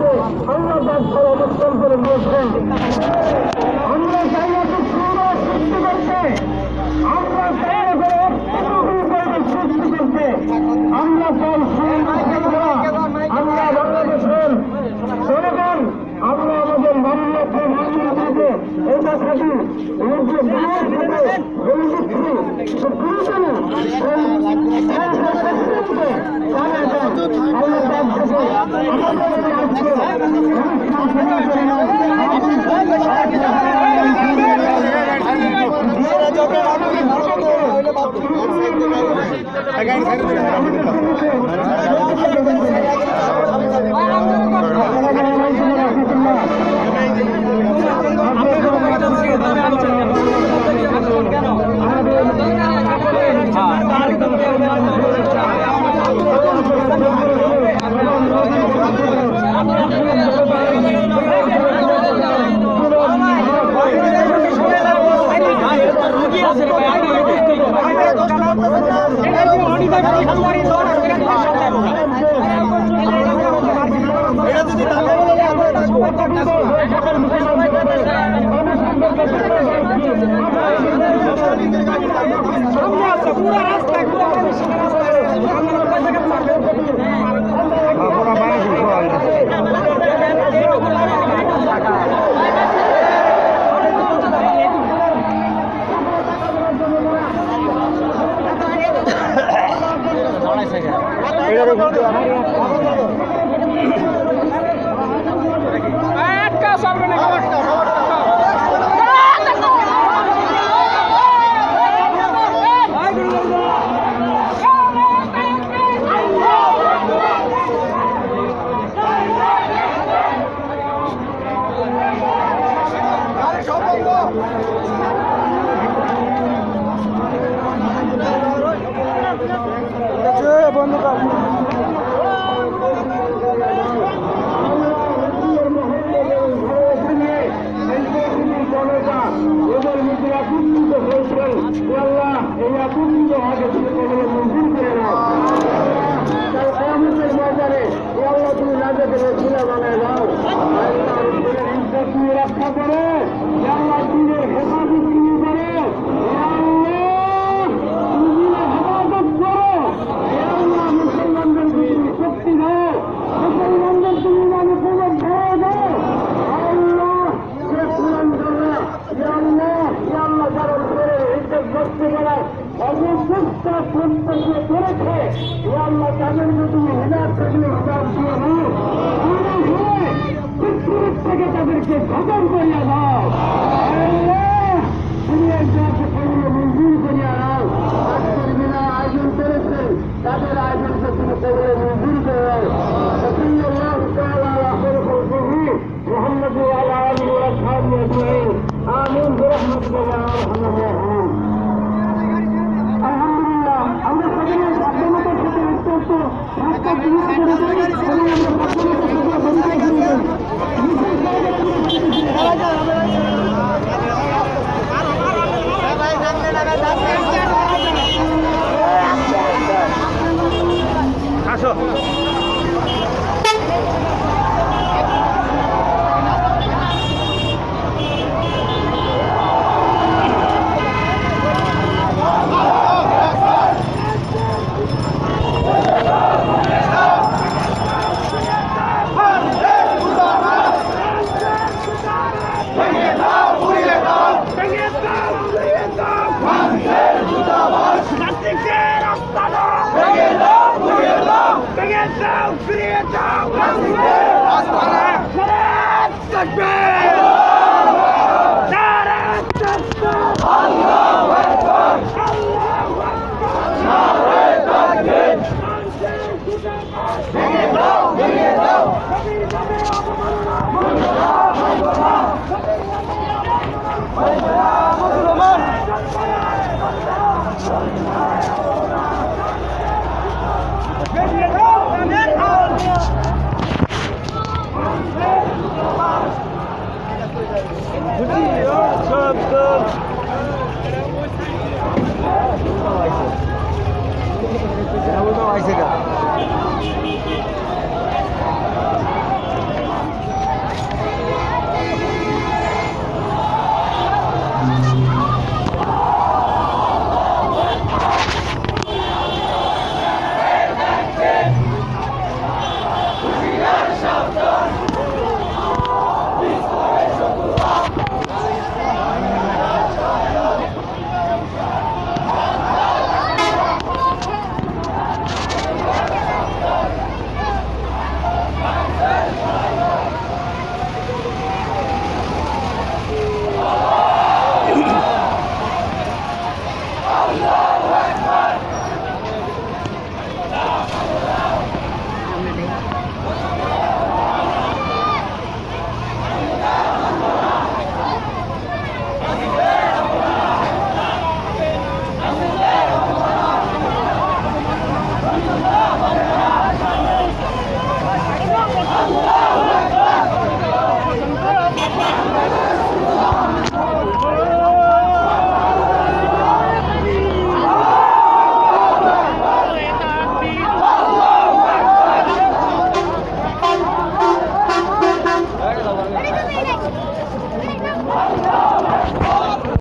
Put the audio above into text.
দেশে আল্লাহ তার অবস্থান করে আমরা চাই না সুন্দর সৃষ্টি করতে আমরা চাই না করে পরিবেশ আমরা আমরা আমরা আমাদের আজকে এই তুমি কখনো মঞ্জুর করে নাও রক্ষা করে হেফাজত তুমি করো এ আল্লাহ তুমি দিনের হেফাজত করো এ আল্লাহ মুসলমানদের তুমি শক্তি দাও মুসলমানদের তুমি মানে কোনো ভয় দাও আল্লাহ সে কোরআন করো ইয়া আল্লাহ ইয়া আল্লাহ যারা করে ইজ্জত করতে গেলে অবশিষ্ট প্রত্যেকে করেছে ইয়া আল্লাহ তাদেরকে তুমি হিদায়ত থাকলে হিদায়ত দিয়ে দাও পুরো হয়ে পৃথিবীর থেকে তাদেরকে খবর করিয়া দাও আল্লাহ তুমি একজনকে কবলে মঞ্জুর করিয়া দাও আজকের বিনা আয়োজন করেছেন তাদের আয়োজনকে তুমি কবলে মঞ্জুর করে দাও وصلى الله تعالى على خير خلقه محمد وعلى اله واصحابه اجمعين امين برحمتك يا ارحم الراحمين আলহামদুলিল্লাহ আমরা সকলে সাবধানতার সাথে অত্যন্ত রাস্তা বিরোধ করে ফিরিয়ে দাও ফিরিয়ে দাও Oh,